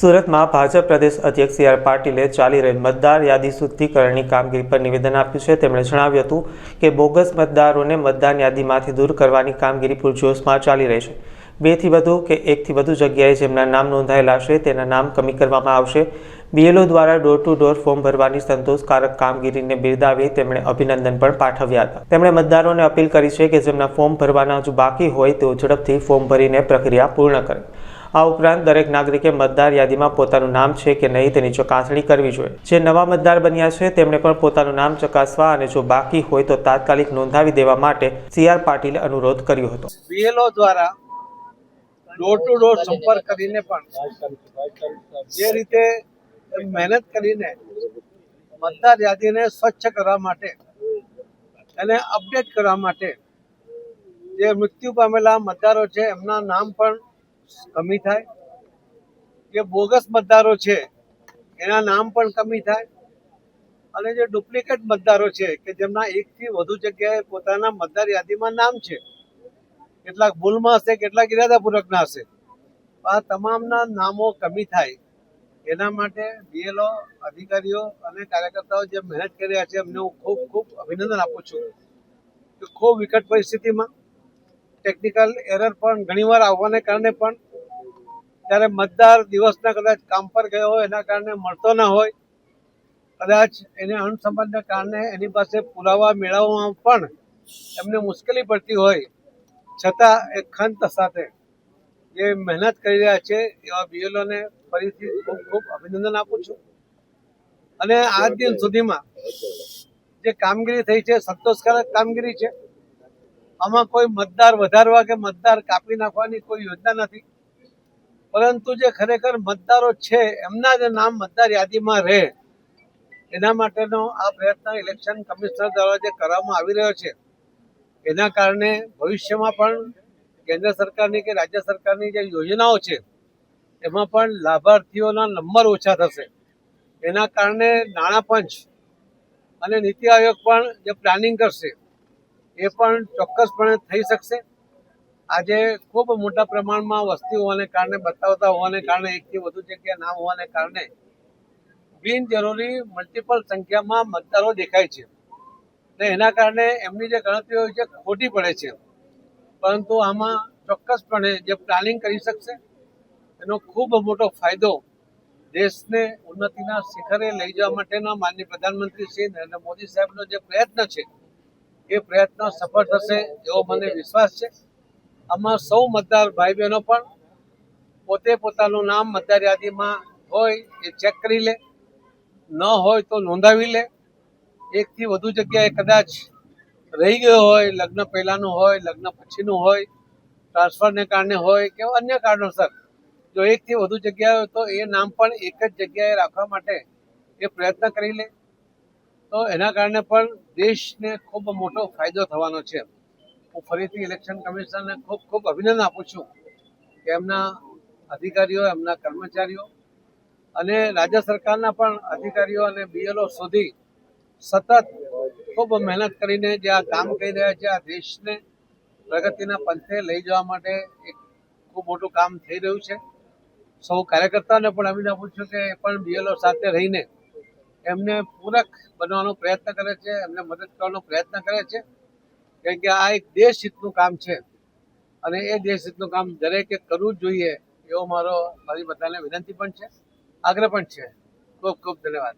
સુરતમાં ભાજપ પ્રદેશ અધ્યક્ષ C R પાટીલે ચાલી રહેલ મતદાર યાદી શુદ્ધિકરણની કામગીરી પર નિવેદન આપ્યું છે. તેમણે જણાવ્યું હતું કે બોગસ મતદારોને મતદાન યાદીમાંથી દૂર કરવાની કામગીરી પૂરજોશમાં ચાલી રહી છે. બેથી વધુ કે એકથી વધુ જગ્યાએ જેમના નામ નોંધાયેલા છે તેના નામ કમી કરવામાં આવશે. બીએલઓ દ્વારા ડોર ટુ ડોર ફોર્મ ભરવાની સંતોષકારક કામગીરીને બિરદાવી તેમણે અભિનંદન પણ પાઠવ્યા હતા. તેમણે મતદારોને અપીલ કરી છે કે જેમના ફોર્મ ભરવાના હજુ બાકી હોય તેઓ ઝડપથી ફોર્મ ભરીને પ્રક્રિયા પૂર્ણ કરે. આ ઉપરાંત દરેક નાગરિકે મતદાર યાદીમાં પોતાનું નામ છે કે નહીં તેની ચકાસણી કરવી જોઈએ. જે નવા મતદાર બન્યા છે, તેમણે પણ પોતાનું નામ ચકાસવા અને જો બાકી હોય તો તાત્કાલિક નોંધાવી દેવા માટે સીઆર પાટીલે અનુરોધ કર્યો હતો. બીએલઓ દ્વારા ડોર ટુ ડોર સંપર્ક કરીને પણ જે રીતે મહેનત કરીને મતદાર યાદીને સ્વચ્છ કરવા માટે અને અપડેટ કરવા માટે જે મૃત્યુ પામેલા મતદારો છે, એમના નામ પણ કમી થાય? જે બોગસ મતદારો છે, એના નામ પણ કમી થાય? અને જે ડુપ્લિકેટ મતદારો છે, કે જેમના એકથી વધુ જગ્યાએ પોતાના મતદાર યાદીમાં નામ છે, કેટલાક ભૂલમાં હશે, કેટલાક ઇરાદાપૂર્વકના હશે. આ તમામના નામો કમી થાય. એના માટે બીએલઓ, અધિકારીઓ અને કાર્યકર્તાઓ જે મહેનત કરી રહ્યા છે, એમને હું ખૂબ ખૂબ અભિનંદન આપું છું. કે ખૂબ વિકટ પરિસ્થિતિમાં ટેકનિકલ એરર પણ ઘણીવાર આવવાને કારણે પણ ત્યારે મતદાર દિવસના કદાચ કામ પર ગયો હોય, એના કારણે મળતો ના હોય, કદાચ એને અણસંબંધના કારણે એની પાસે પુરાવા મેળવવામાં પણ એમને મુશ્કેલી પડતી હોય. છતાં એ ખંત સાથે જે મહેનત કરી રહ્યા છે, એવા બીએલઓને ફરીથી ખૂબ ખૂબ અભિનંદન આપું છું. અને આ દિન સુધીમાં જે કામગીરી થઈ છે, સંતોષકારક કામગીરી છે આમાં કોઈ મતદાર વધારવા કે મતદાર કાપી નાખવાની કોઈ યોજના નથી. પરંતુ જે ખરેખર મતદારો છે, એમના જે નામ મતદાર યાદીમાં રહે. એના માટેનો આ પ્રયત્ન ઇલેક્શન કમિશનર દ્વારા જે કરવામાં આવી રહ્યો છે, એના કારણે ભવિષ્યમાં પણ કેન્દ્ર સરકારની કે રાજ્ય સરકારની જે યોજનાઓ છે, એમાં પણ લાભાર્થીઓના નંબર ઓછા થશે. એના કારણે નાણાં પંચ અને નીતિ આયોગ પણ જે પ્લાનિંગ કરશે એ પણ ચોક્કસપણે થઈ શકશે. આજે ખૂબ મોટા પ્રમાણમાં વસ્તી હોવાને કારણે, બતાવતા હોવાને કારણે, એકથી વધુ જગ્યા ના હોવાને કારણે બિનજરૂરી મલ્ટિપલ સંખ્યામાં મતદારો દેખાય છે. ને એના કારણે એમની જે ગણતરી હોય છે, ખોટી પડે છે. પરંતુ આમાં ચોક્કસપણે જે પ્લાનિંગ કરી શકશે, એનો ખૂબ મોટો ફાયદો દેશને ઉન્નતિના શિખરે લઈ જવા માટેનો માનનીય પ્રધાનમંત્રી શ્રી નરેન્દ્ર મોદી સાહેબનો જે પ્રયત્ન છે એ પ્રયત્ન સફળ થશે એવો મને વિશ્વાસ છે. આમાં સૌ મતદાર ભાઈ બહેનો પણ પોતે પોતાનું નામ મતદાર યાદીમાં હોય એ ચેક કરી લે. ન હોય તો નોંધાવી લે. એકથી વધુ જગ્યાએ કદાચ રહી ગયો હોય, લગ્ન પહેલાનું હોય, લગ્ન પછીનું હોય, ટ્રાન્સફરને કારણે હોય કે અન્ય કારણોસર. જો એકથી વધુ જગ્યાએ હોય તો એ નામ પણ એક જ જગ્યાએ રાખવા માટે એ પ્રયત્ન કરી લે. તો એના કારણે પણ દેશને ખૂબ મોટો ફાયદો થવાનો છે. હું ફરીથી ઇલેક્શન કમિશનરને ખૂબ ખૂબ અભિનંદન આપું છું કે એમના અધિકારીઓ, એમના કર્મચારીઓ અને રાજ્ય સરકારના પણ અધિકારીઓ અને બીએલઓ સુધી સતત ખૂબ મહેનત કરીને જે આ કામ કરી રહ્યા છે, આ દેશને પ્રગતિના પંથે લઈ જવા માટે એક ખૂબ મોટું કામ થઈ રહ્યું છે. સૌ કાર્યકર્તાઓને પણ અભિનંદન આપું છું કે એ પણ બીએલઓ સાથે રહીને એમને પૂરક બનવાનો પ્રયત્ન કરે છે, એમને મદદ કરવાનો પ્રયત્ન કરે છે. કારણ કે આ એક દેશ હિતનું કામ છે અને એ દેશ હિતનું કામ દરેકે કરવું જોઈએ એવો મારો મારી બધાને વિનંતી પણ છે, આગ્રહ પણ છે. ખૂબ ખૂબ ધન્યવાદ.